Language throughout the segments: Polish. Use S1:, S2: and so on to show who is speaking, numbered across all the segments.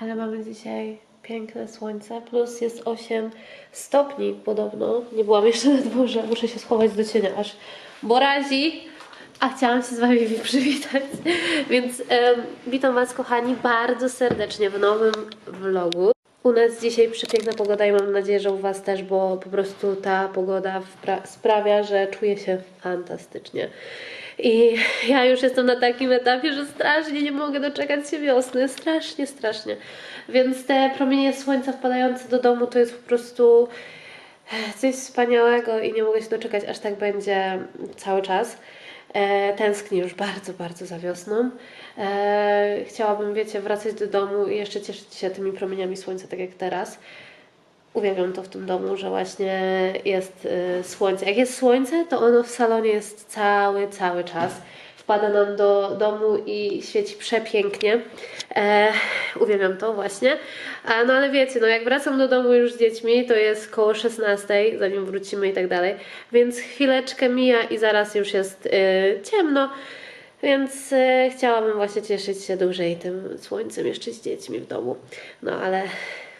S1: ale mamy dzisiaj piękne słońce, plus jest 8 stopni podobno. Nie byłam jeszcze na dworze, muszę się schować do cienia aż, bo razi. A chciałam się z Wami przywitać, więc em, witam Was kochani bardzo serdecznie w nowym vlogu. U nas dzisiaj przepiękna pogoda i mam nadzieję, że u Was też, bo po prostu ta pogoda sprawia, że czuję się fantastycznie. I ja już jestem na takim etapie, że strasznie nie mogę doczekać się wiosny, strasznie, strasznie. Więc te promienie słońca wpadające do domu to jest po prostu coś wspaniałego i nie mogę się doczekać, aż tak będzie cały czas. E, tęsknię już bardzo, bardzo za wiosną. E, chciałabym, wiecie, wracać do domu i jeszcze cieszyć się tymi promieniami słońca, tak jak teraz. Uwielbiam to w tym domu, że właśnie jest y, słońce. Jak jest słońce, to ono w salonie jest cały, cały czas. Wpada nam do domu i świeci przepięknie. E, uwielbiam to właśnie. A, no ale wiecie, no jak wracam do domu już z dziećmi, to jest koło 16, zanim wrócimy i tak dalej. Więc chwileczkę mija i zaraz już jest y, ciemno. Więc e, chciałabym właśnie cieszyć się dłużej tym słońcem jeszcze z dziećmi w domu. No ale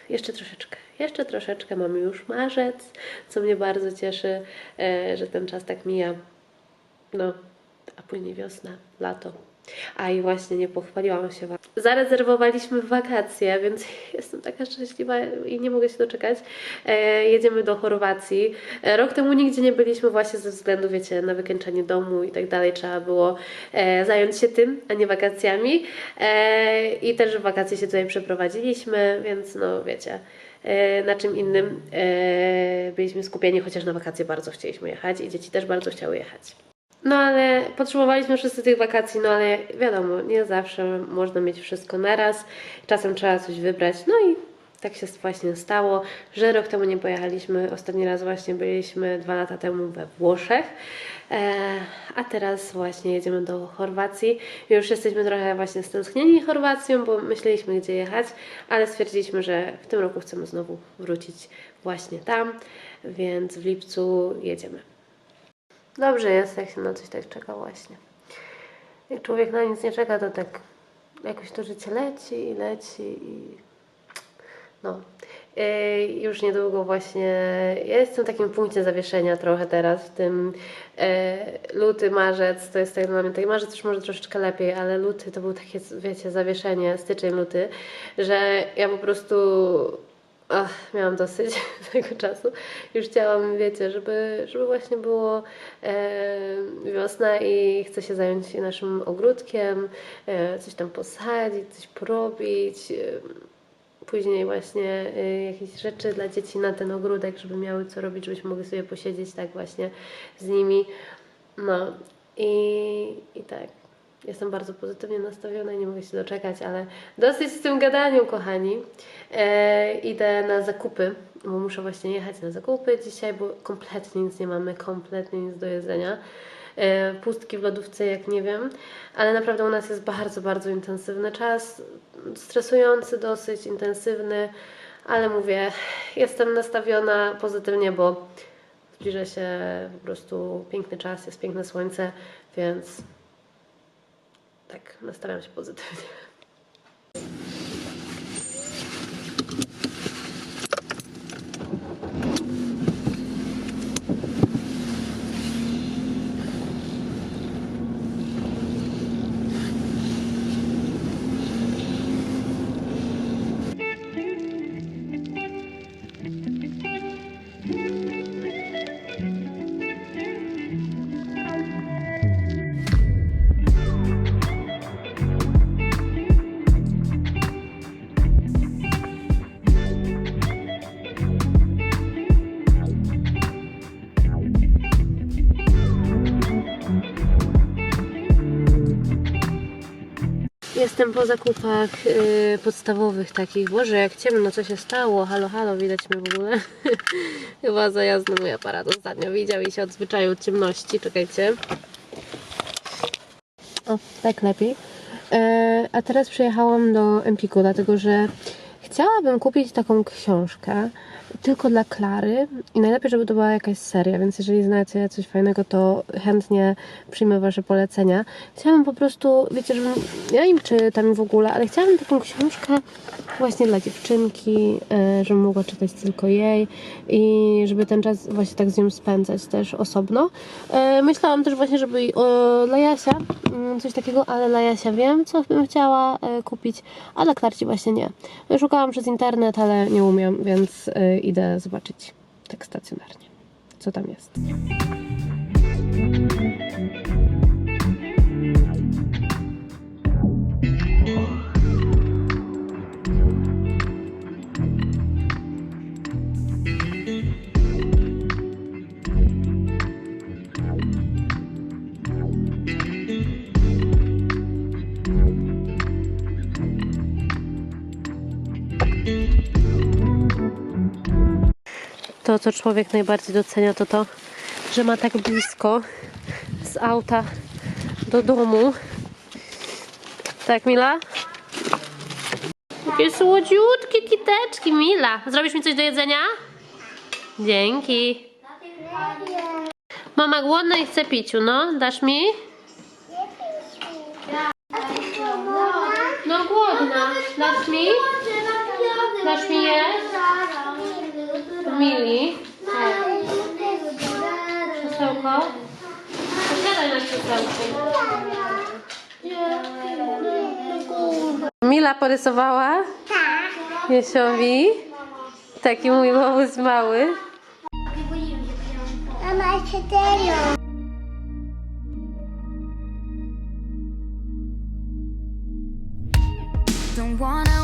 S1: jeszcze troszeczkę, jeszcze troszeczkę. Mamy już marzec, co mnie bardzo cieszy, e, że ten czas tak mija. No, a później wiosna, lato. A i właśnie nie pochwaliłam się Wam. Zarezerwowaliśmy wakacje, więc jestem taka szczęśliwa i nie mogę się doczekać. E, jedziemy do Chorwacji. E, rok temu nigdzie nie byliśmy właśnie ze względu, wiecie, na wykańczanie domu i tak dalej. Trzeba było e, zająć się tym, a nie wakacjami. E, I też w wakacje się tutaj przeprowadziliśmy, więc no wiecie, e, na czym innym e, byliśmy skupieni, chociaż na wakacje bardzo chcieliśmy jechać i dzieci też bardzo chciały jechać. No ale potrzebowaliśmy wszyscy tych wakacji, no ale wiadomo, nie zawsze można mieć wszystko naraz. Czasem trzeba coś wybrać. No i tak się właśnie stało, że rok temu nie pojechaliśmy. Ostatni raz właśnie byliśmy dwa lata temu we Włoszech. E, a teraz właśnie jedziemy do Chorwacji. Już jesteśmy trochę właśnie stęsknieni Chorwacją, bo myśleliśmy gdzie jechać, ale stwierdziliśmy, że w tym roku chcemy znowu wrócić właśnie tam, więc w lipcu jedziemy. Dobrze jest, jak się na coś tak czeka właśnie. Jak człowiek na nic nie czeka, to tak jakoś to życie leci i leci i no. Yy, już niedługo właśnie, ja jestem w takim punkcie zawieszenia trochę teraz, w tym yy, luty, marzec, to jest tak dla mnie, tak marzec już może troszeczkę lepiej, ale luty to był takie, wiecie, zawieszenie, styczeń, luty, że ja po prostu Ach, miałam dosyć tego czasu. Już chciałam, wiecie, żeby, żeby właśnie było e, wiosna i chcę się zająć naszym ogródkiem, e, coś tam posadzić, coś porobić. E, później właśnie e, jakieś rzeczy dla dzieci na ten ogródek, żeby miały co robić, żebyśmy mogli sobie posiedzieć tak właśnie z nimi. No i, i tak. Jestem bardzo pozytywnie nastawiona i nie mogę się doczekać, ale dosyć z tym gadaniu, kochani. E, idę na zakupy, bo muszę właśnie jechać na zakupy dzisiaj, bo kompletnie nic nie mamy, kompletnie nic do jedzenia. E, pustki w lodówce, jak nie wiem, ale naprawdę u nas jest bardzo, bardzo intensywny czas, stresujący, dosyć intensywny, ale mówię, jestem nastawiona pozytywnie, bo zbliża się po prostu piękny czas, jest piękne słońce, więc tak, nastawiam się pozytywnie. Jestem po zakupach y, podstawowych takich. Boże, jak ciemno, co się stało? Halo, halo, widać mnie w ogóle? Chyba zajazdny mój aparat ostatnio widział i się odzwyczaił od ciemności. Czekajcie. O, tak lepiej. E, a teraz przyjechałam do Empiku, dlatego że Chciałabym kupić taką książkę tylko dla Klary i najlepiej, żeby to była jakaś seria, więc jeżeli znacie coś fajnego, to chętnie przyjmę Wasze polecenia. Chciałabym po prostu, wiecie, żebym, ja im czytam w ogóle, ale chciałabym taką książkę właśnie dla dziewczynki, e, żebym mogła czytać tylko jej i żeby ten czas właśnie tak z nią spędzać też osobno. E, Myślałam też właśnie, żeby dla Jasia mm, coś takiego, ale dla Jasia wiem, co bym chciała e, kupić, a dla Klarci właśnie nie. No, Szukałam przez internet, ale nie umiem, więc e, idę zobaczyć tak stacjonarnie, co tam jest. Co człowiek najbardziej docenia, to to, że ma tak blisko z auta do domu. Tak, Mila? Jakie słodziutkie kiteczki, Mila. Zrobisz mi coś do jedzenia? Dzięki. Mama głodna i chce piciu, no? Dasz mi? No głodna. Dasz mi? Dasz mi jeść? Mili? Krzesełko? Posiadaj na krzesełku. Mila porysowała Jesiowi taki mój łobuz mały.
S2: Mama, serio.
S3: Don't wanna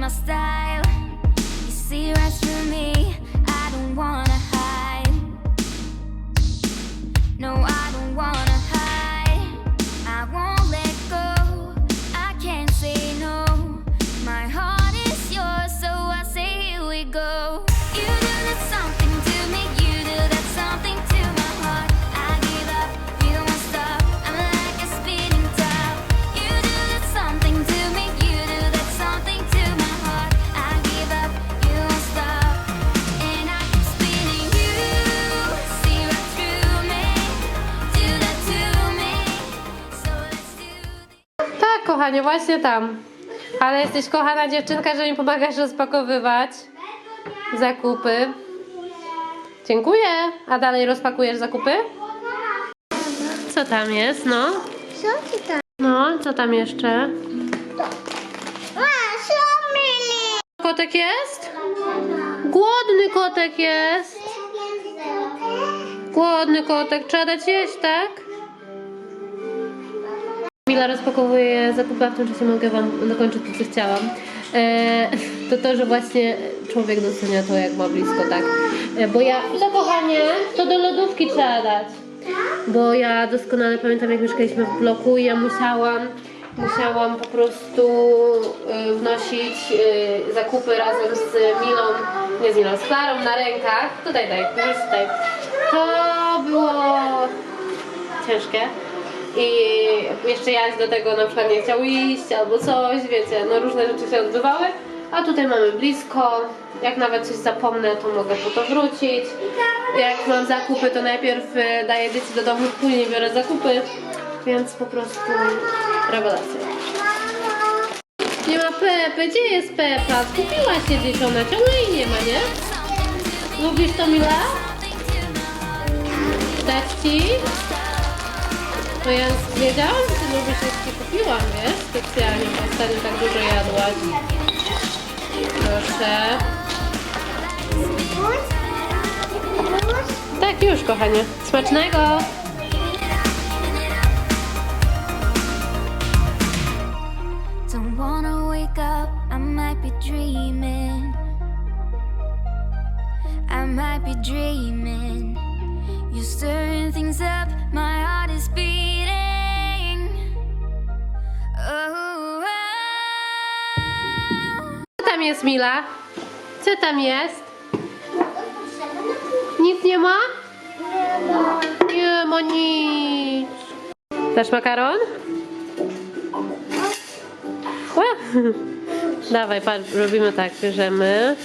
S3: my style. You see right through me, I don't wanna
S1: kochanie, właśnie tam. Ale jesteś kochana dziewczynka, że mi pomagasz rozpakowywać zakupy. Dziękuję. A dalej rozpakujesz zakupy? Co tam jest, no?
S2: Co tam?
S1: No, co tam jeszcze? Kotek jest? Głodny kotek jest. Głodny kotek, trzeba dać jeść, tak? Mila rozpakowuje zakupy, a w tym czasie mogę Wam dokończyć to, co chciałam. E, to to, że właśnie człowiek docenia to, jak ma blisko, tak? E, bo ja, co kochanie, to do lodówki trzeba dać. Bo ja doskonale pamiętam, jak mieszkaliśmy w bloku i ja musiałam, musiałam po prostu y, wnosić zakupy razem z Milą, nie z Milą, z Klarą na rękach. Tutaj daj, tutaj. To było ciężkie. I jeszcze Jaś do tego na przykład nie chciał iść albo coś, wiecie, no różne rzeczy się odbywały. A tutaj mamy blisko, jak nawet coś zapomnę, to mogę po to wrócić. Jak mam zakupy, to najpierw y, daję dzieci do domu, później biorę zakupy. więc po prostu rewelacja. Nie ma Pepy, gdzie jest Pepa? Skupiła się gdzieś ona, ciągle jej nie ma, nie? Lubisz to Mila? Dać ci? To ja wiedziałam, że ty lubisz, jak kupiłam, wiesz? Specjalnie, bo ostatnio tak dużo jadłaś. Proszę. Tak, już kochanie. Smacznego!
S3: Don't wanna wake up, I might be dreaming. I might be dreaming. You're stirring things up, Oh.
S1: Co tam jest, Mila? Co tam jest? Nic nie ma? Nie ma nic. Chcesz makaron? Ła. Dawaj, patrz, robimy tak, bierzemy.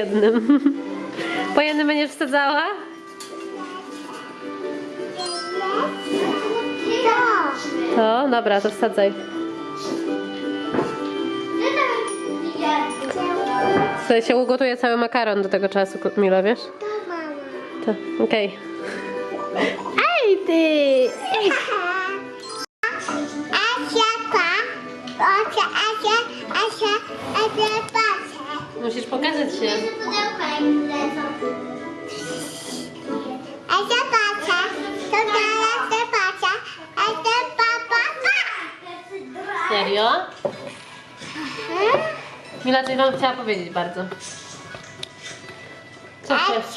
S1: Jednym. Po jednym będziesz wsadzała? To, dobra, to wsadzaj. Tutaj się ugotuje cały makaron do tego czasu, Milo, wiesz? To, okej. Ej, ty! Ej. Musisz pokazać się. Serio? Mila, coś wam chciała powiedzieć bardzo. Co chcesz?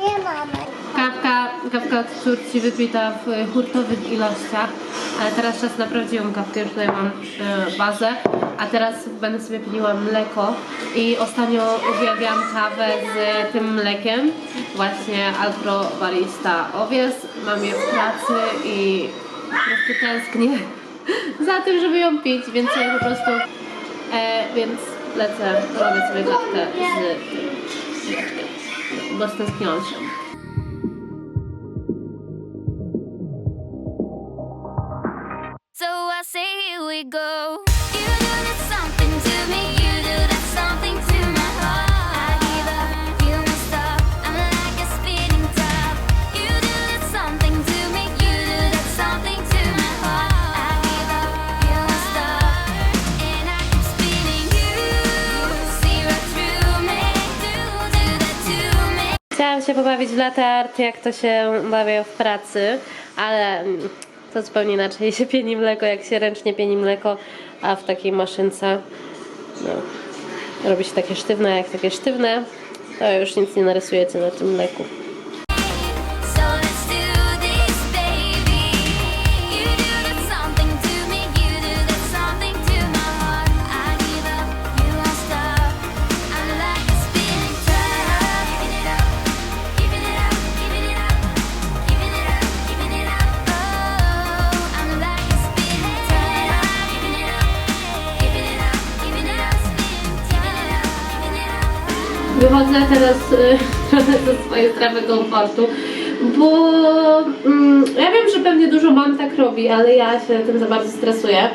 S2: Nie mamy.
S1: Kawka, kawka od córci wypita w hurtowych ilościach. Ale teraz czas na prawdziwą kawkę, już tutaj mam e, bazę. A teraz będę sobie piła mleko i ostatnio uwielbiam kawę z tym mlekiem. Właśnie Alpro Barista Owies. Mam je w pracy i po prostu tęsknię za tym, żeby ją pić, więc ja po prostu e, więc lecę, robię sobie kawkę z. Bo stęskniłam się.
S3: Say here we go. You do that something to me, you do that something to me.
S1: Chciałam się pobawić w latarty, jak to się bawię w pracy, ale mm, to zupełnie inaczej się pieni mleko, jak się ręcznie pieni mleko, a w takiej maszynce no, robi się takie sztywne, jak takie sztywne, to już nic nie narysujecie na tym mleku. trochę ze swojej strefy komfortu, bo mm, ja wiem, że pewnie dużo mam tak robi, ale ja się tym za bardzo stresuję.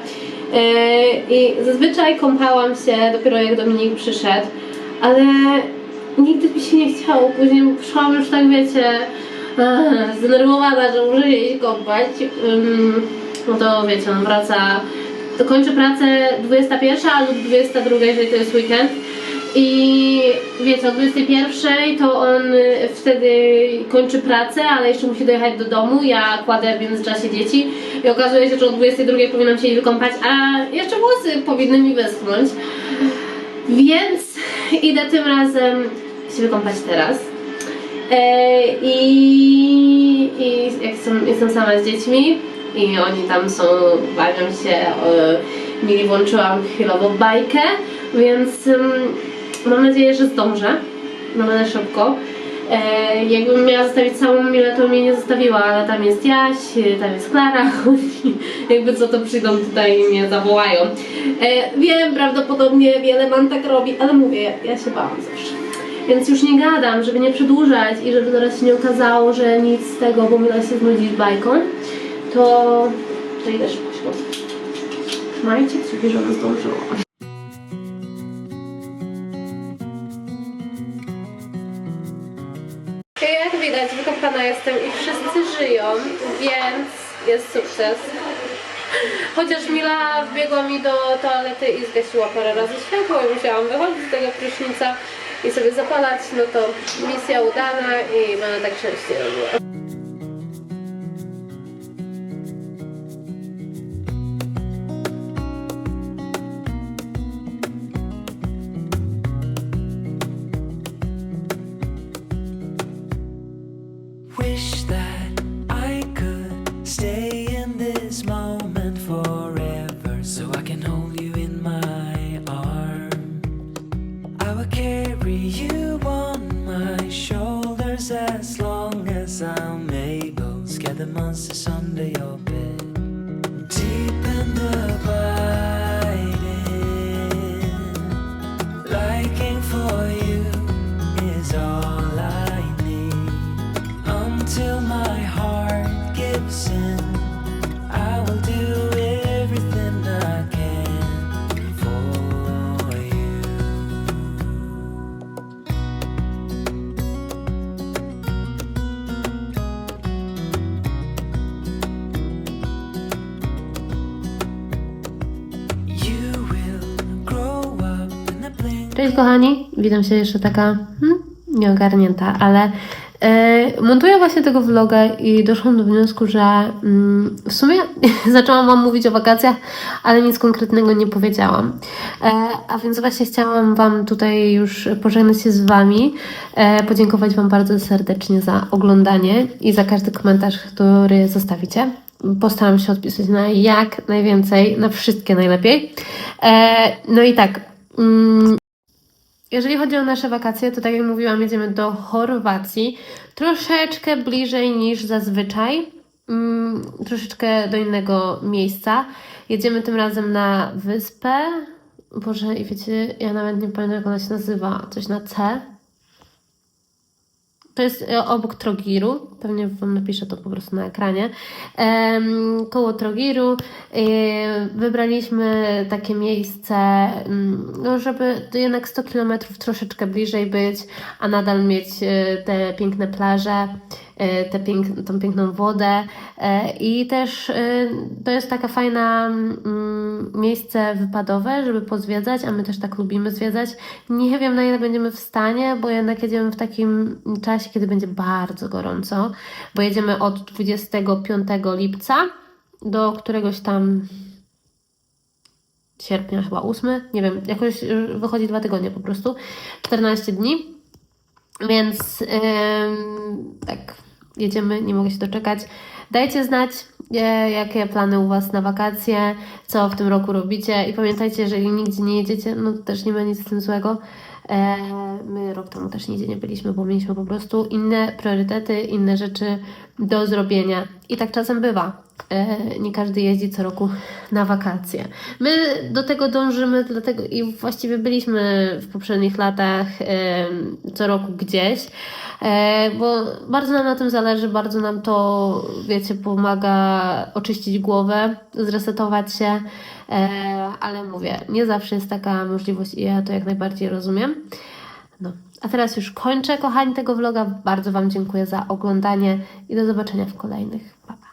S1: Yy, I zazwyczaj kąpałam się dopiero jak Dominik przyszedł, ale nigdy mi się nie chciało. Później szłam już tak, wiecie, zdenerwowana, że muszę się iść kąpać. No to wiecie, on wraca, to kończy pracę 21 lub 22, jeżeli to jest weekend. I wiecie, o 21 to on y, wtedy kończy pracę, ale jeszcze musi dojechać do domu. Ja kładę w międzyczasie dzieci i okazuje się, że o 22 powinnam się wykąpać, a jeszcze włosy powinny mi wyschnąć. Więc idę tym razem się wykąpać teraz. E, I, i jak jestem, jestem sama z dziećmi i oni tam są, bawią się, e, włączyłam chwilowo bajkę, więc ym, Mam nadzieję, że zdążę. No będę szybko. E, jakbym miała zostawić całą Milę, to jej nie zostawiła, ale tam jest Jaś, tam jest Klara, jakby co to przyjdą tutaj i mnie zawołają. E, wiem, prawdopodobnie wiele man tak robi, ale mówię, ja się bałam zawsze. Więc już nie gadam, żeby nie przedłużać i żeby zaraz się nie okazało, że nic z tego, bo Mila się znudzi bajką, to, to idę szybko. Trzymajcie kciuki, żeby zdążyła. Widać, wykąpana jestem i wszyscy żyją, więc jest sukces. Chociaż Mila wbiegła mi do toalety i zgasiła parę razy światło i musiałam wychodzić z tego prysznica i sobie zapalać, no to misja udana i będę tak częściej robiła. Kochani, witam się jeszcze taka hmm, nieogarnięta, ale e, montuję właśnie tego vloga i doszłam do wniosku, że mm, w sumie zaczęłam Wam mówić o wakacjach, ale nic konkretnego nie powiedziałam. E, a więc właśnie chciałam Wam tutaj już pożegnać się z Wami, e, podziękować Wam bardzo serdecznie za oglądanie i za każdy komentarz, który zostawicie. Postaram się odpisać na jak najwięcej, na wszystkie najlepiej. No i tak. Mm, jeżeli chodzi o nasze wakacje, to tak jak mówiłam, jedziemy do Chorwacji. Troszeczkę bliżej niż zazwyczaj. Mm, troszeczkę do innego miejsca. Jedziemy tym razem na wyspę. Boże, i wiecie, ja nawet nie pamiętam, jak ona się nazywa. Coś na C. To jest e, obok Trogiru, pewnie Wam napiszę to po prostu na ekranie. Koło Trogiru e, wybraliśmy takie miejsce, mm, no, żeby jednak 100 km troszeczkę bliżej być, a nadal mieć e, te piękne plaże, tę pięk, tą piękną wodę i też to jest taka fajna mm, miejsce wypadowe, żeby pozwiedzać, a my też tak lubimy zwiedzać. Nie wiem na ile będziemy w stanie, bo jednak jedziemy w takim czasie, kiedy będzie bardzo gorąco, bo jedziemy od 25 lipca do któregoś tam sierpnia, chyba 8, nie wiem, jakoś wychodzi dwa tygodnie po prostu, 14 dni, więc ym, tak, jedziemy, nie mogę się doczekać. Dajcie znać, jakie plany u Was na wakacje, co w tym roku robicie i pamiętajcie, jeżeli nigdzie nie jedziecie, no to też nie ma nic z tym złego. E, my rok temu też nigdzie nie byliśmy, bo mieliśmy po prostu inne priorytety, inne rzeczy do zrobienia. I tak czasem bywa. E, nie każdy jeździ co roku na wakacje. My do tego dążymy, dlatego i właściwie byliśmy w poprzednich latach e, co roku gdzieś, bo bardzo nam na tym zależy, bardzo nam to, wiecie, pomaga oczyścić głowę, zresetować się, ale mówię, nie zawsze jest taka możliwość i ja to jak najbardziej rozumiem. No, a teraz już kończę, kochani, tego vloga. Bardzo Wam dziękuję za oglądanie i do zobaczenia w kolejnych. Pa, pa.